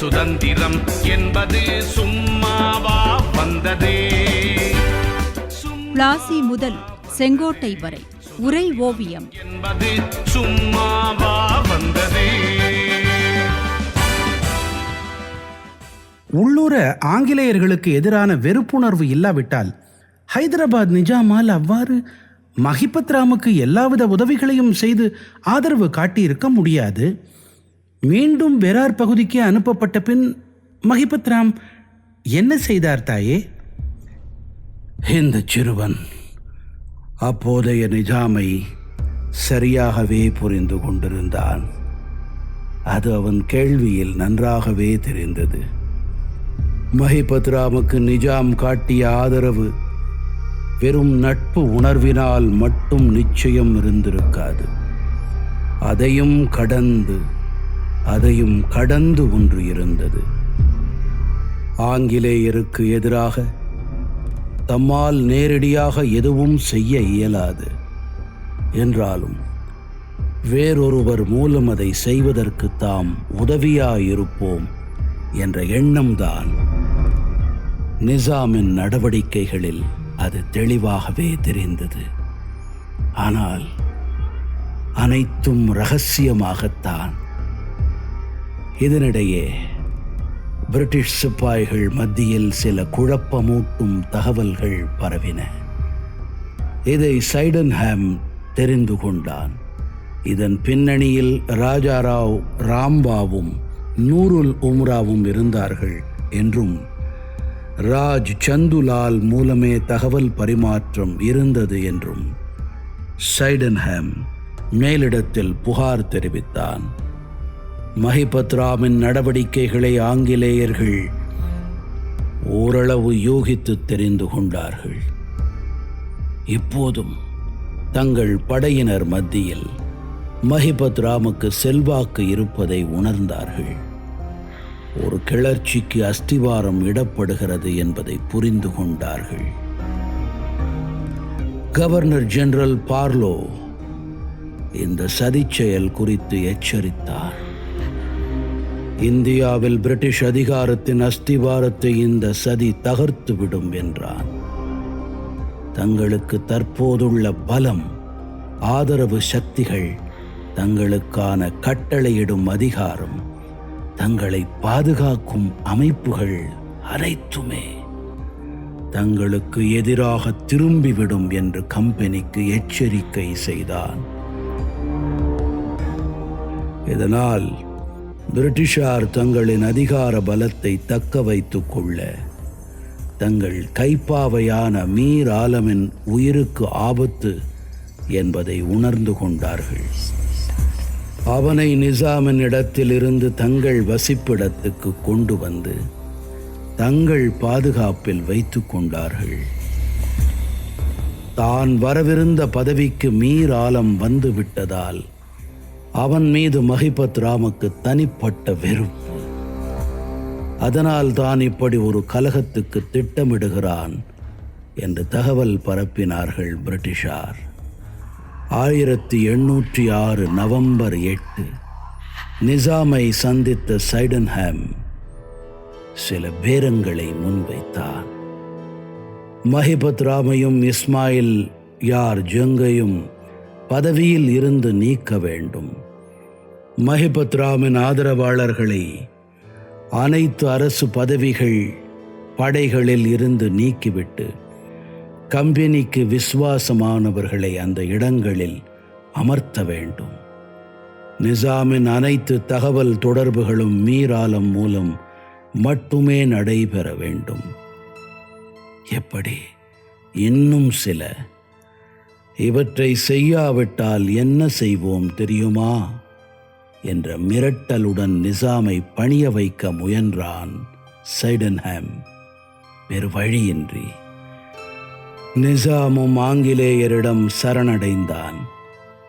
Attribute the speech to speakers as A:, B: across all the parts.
A: சுதந்திரம் என்பது சும்மாவா வந்ததே?
B: பிளாசி முதல் செங்கோட்டை வரை உரை ஓவியம்.
A: என்பது சும்மாவா வந்ததே?
C: உள்ளூர ஆங்கிலேயர்களுக்கு எதிரான வெறுப்புணர்வு இல்லாவிட்டால் ஹைதராபாத் நிஜாமால் அவ்வாறு மஹிபத் ராமுக்கு எல்லாவித உதவிகளையும் செய்து ஆதரவு காட்டியிருக்க முடியாது. மீண்டும் வெரார் பகுதிக்கு அனுப்பப்பட்ட பின் மகிபத் ராம் என்ன செய்தார் தாயே? இந்த சிறுவன் அப்போதைய நிஜாமை சரியாகவே புரிந்து கொண்டிருந்தான். அது அவன் கேள்வியில் நன்றாகவே தெரிந்தது. மஹிபத் ராமுக்கு நிஜாம் காட்டிய ஆதரவு வெறும் நட்பு உணர்வினால் மட்டும் நிச்சயம் இருந்திருக்காது. அதையும் கடந்து அதையும் கடந்து ஒன்று இருந்தது. ஆங்கிலேயருக்கு எதிராக தம்மால் நேரடியாக எதுவும் செய்ய இயலாது என்றாலும் வேறொருவர் மூலம் அதை செய்வதற்கு தாம் உதவியாயிருப்போம் என்ற எண்ணம்தான். நிசாமின் நடவடிக்கைகளில் அது தெளிவாகவே தெரிந்தது. ஆனால் அனைத்தும் ரகசியமாகத்தான். இதனிடையே பிரிட்டிஷ் சிப்பாய்கள் மத்தியில் சில குழப்பமூட்டும் தகவல்கள் பரவின. இதை சைடன்ஹாம் தெரிந்து கொண்டான். இதன் பின்னணியில் ராஜாராவ் ராம்பாவும் நூருல் உம்ராவும் இருந்தார்கள் என்றும் ராஜ் சந்துலால் மூலமே தகவல் பரிமாற்றம் இருந்தது என்றும் சைடன்ஹாம் மேலிடத்தில் புகார் தெரிவித்தான். மஹிபத்ராமின் நடவடிக்கைகளை ஆங்கிலேயர்கள் ஓரளவு யூகித்து தெரிந்து கொண்டார்கள். இப்போதும் தங்கள் படையினர் மத்தியில் மஹிபத் ராமுக்கு செல்வாக்கு இருப்பதை உணர்ந்தார்கள். ஒரு கிளர்ச்சிக்கு அஸ்திவாரம் இடப்படுகிறது என்பதை புரிந்து கொண்டார்கள். கவர்னர் ஜெனரல் பார்லோ இந்த சதிச்செயல் குறித்து எச்சரித்தார். இந்தியாவில் பிரிட்டிஷ் அதிகாரத்தின் அஸ்திவாரத்தை இந்த சதி தகர்த்துவிடும் என்றான். தங்களுக்கு தற்போதுள்ள பலம் ஆதரவு சக்திகள் தங்களுக்கான கட்டளையிடும் அதிகாரம் தங்களை பாதுகாக்கும் அமைப்புகள் அனைத்துமே தங்களுக்கு எதிராக திரும்பிவிடும் என்று கம்பெனிக்கு எச்சரிக்கை செய்தான். இதனால் பிரிட்டிஷார் தங்களின் அதிகார பலத்தை தக்க வைத்து கொள்ள தங்கள் கைப்பாவையான மீர் ஆலமின் உயிருக்கு ஆபத்து என்பதை உணர்ந்து கொண்டார்கள். அவனை நிசாமின் இடத்திலிருந்து தங்கள் வசிப்பிடத்துக்கு கொண்டு வந்து தங்கள் பாதுகாப்பில் வைத்து கொண்டார்கள். தான் வரவிருந்த பதவிக்கு மீர் ஆலம் வந்து விட்டதால் அவன் மீது மகிபத் ராமுக்கு தனிப்பட்ட வெறுப்பு. அதனால் தான் இப்படி ஒரு கலகத்துக்கு திட்டமிடுகிறான் என்று தகவல் பரப்பினார்கள் பிரிட்டிஷார். ஆயிரத்தி எண்ணூற்றி ஆறு நவம்பர் எட்டு நிசாமை சந்தித்த சைடன்ஹாம் சில பேரங்களை முன்வைத்தான். மஹிபத் ராமையும் இஸ்மாயில் யார் ஜங்கையும் பதவியில் இருந்து நீக்க வேண்டும். மஹிபத் ராமின் ஆதரவாளர்களை அனைத்து அரசு பதவிகள் படைகளில் இருந்து நீக்கிவிட்டு கம்பெனிக்கு விசுவாசமானவர்களை அந்த இடங்களில் அமர்த்த வேண்டும். நிசாமின் அனைத்து தகவல் தொடர்புகளும் மீராலம் மூலம் மட்டுமே நடைபெற வேண்டும். எப்படி? இன்னும் சில. இவற்றை செய்யாவிட்டால் என்ன செய்வோம் தெரியுமா? என்ற மிரட்டலுடன் நிசாமை பணிய வைக்க முயன்றான் சைடன்ஹாம். வேறு வழியின்றி. நிசாமும் ஆங்கிலேயரிடம் சரணடைந்தான்.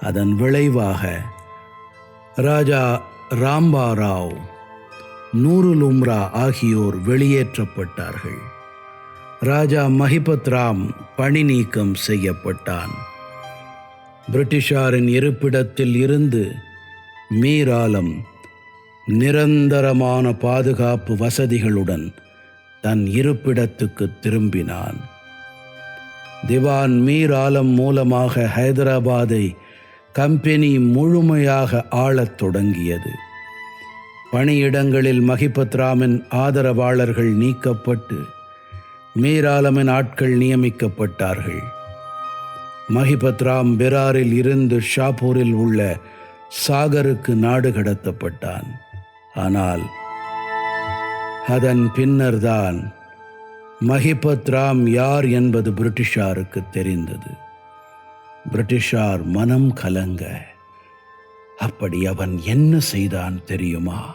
C: அதன் விளைவாக ராஜா ராம்பா ராவ் நூருல் ஆகியோர் வெளியேற்றப்பட்டார்கள். ராஜா மஹிபத் ராம் பணி நீக்கம் செய்யப்பட்டான். பிரிட்டிஷாரின் இருப்பிடத்தில் இருந்து மீராலம் நிரந்தரமான பாதுகாப்பு வசதிகளுடன் தன் இருப்பிடத்துக்கு திரும்பினான். திவான் மீர் ஆலம் மூலமாக ஹைதராபாத்தை கம்பெனி முழுமையாக ஆளத் தொடங்கியது. பணியிடங்களில் மகிபத் ராமின் ஆதரவாளர்கள் நீக்கப்பட்டு மீராலமின் ஆட்கள் நியமிக்கப்பட்டார்கள். மகிபத் ராம் பெராரில் இருந்து ஷாப்பூரில் உள்ள சாகருக்கு நாடு கடத்தப்பட்டான். ஆனால் அதன் பின்னர்தான் மஹிபத் ராம் யார் என்பது பிரிட்டிஷாருக்கு தெரிந்தது. பிரிட்டிஷார் மனம் கலங்க அப்படி அவன் என்ன செய்தான் தெரியுமா?